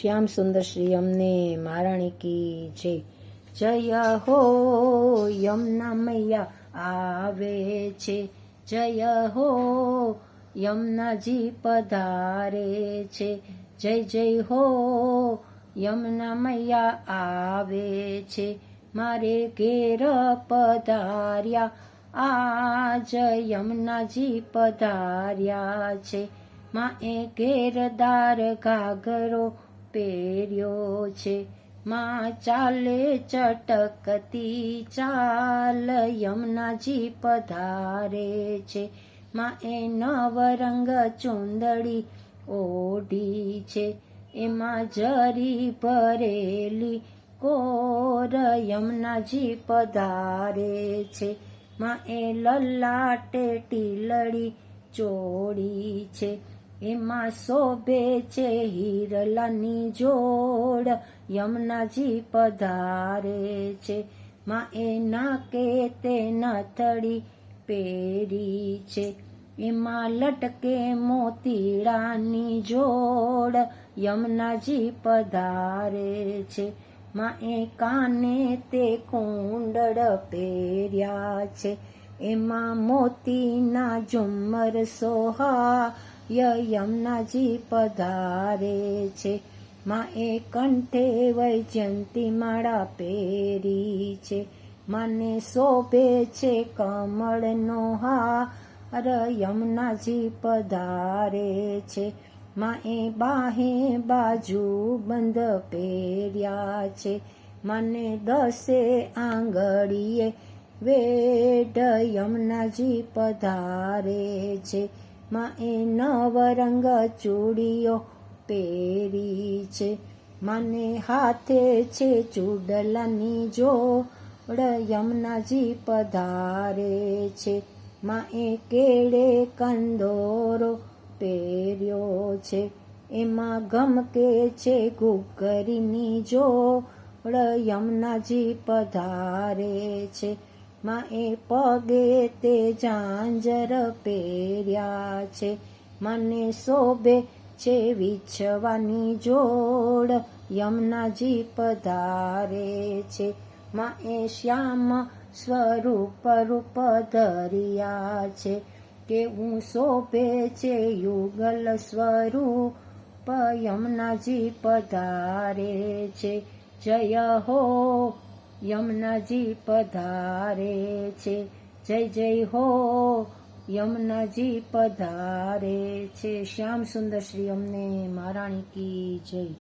શ્યામ સુંદર શ્રી, અમને મહારાણી કી જય જય હો, યમના મૈયા આવે છે. જય હો, યમનાજી પધારે છે. જય જય હો, યમના મૈયા આવે છે. મારે ઘેર પધાર્યા, આજ યમનાજી પધાર્યા છે. માં એ ઘેરદાર ઘાઘરો પહેર્યો છે. માં ચાલે ચટકતી ચાલ, યમુનાજી પધારે છે. માં એ નવરંગ ચુંદડી ઓઢી છે. એમાં જરી ભરેલી કોર, યમુનાજી પધારે છે. માં એ લલ્લાટે ટીલડી ચોડી છે. એમાં શોભે છે હિરલાની જોડ યમુનાજી પધારે છે. માં એના કે તે નથડી પહેરી છે. એમાં લટકે મોતીડાની જોડ યમુનાજી પધારે છે. માં એ કાને તે કુંડળ પહેર્યા છે. એમાં મોતીના ઝુમ્મર સોહા યમુનાજી પધારે છે. માં એ કંઠે વૈજયંતી માળા પહેરી છે. મને શોભે છે કમળનો હાર, યમનાજી પધારે છે. માએ બાહે બાજુ બંધ પહેર્યા છે. મને દસે આંગળીએ વેઢ, યમનાજી પધારે છે. માં એ નવરંગ ચૂડીઓ પહેરી છે મને હાથે છે ચૂડલાની જોડ યમનાજી પધારે છે. માં એ કેળે કંદોરો પહેર્યો છે, એમાં ગમકે છે ઘૂઘરીની જોડ યમનાજી પધારે છે. માં એ પગે તે ઝાંઝર પહેર્યા છે. મને શોભે છે વિછવાની જોડ યમુનાજી પધારે છે. માએ શ્યામ સ્વરૂપ રૂપ ધર્યા છે કેવું શોભે છે યુગલ સ્વરૂપ યમુનાજી પધારે છે. જય હો યમુનાજી પધારે છે. જય જય હો, યમુનાજી પધારે છે. શ્યામ સુંદર શ્રી અમને મહારાણી કી જય.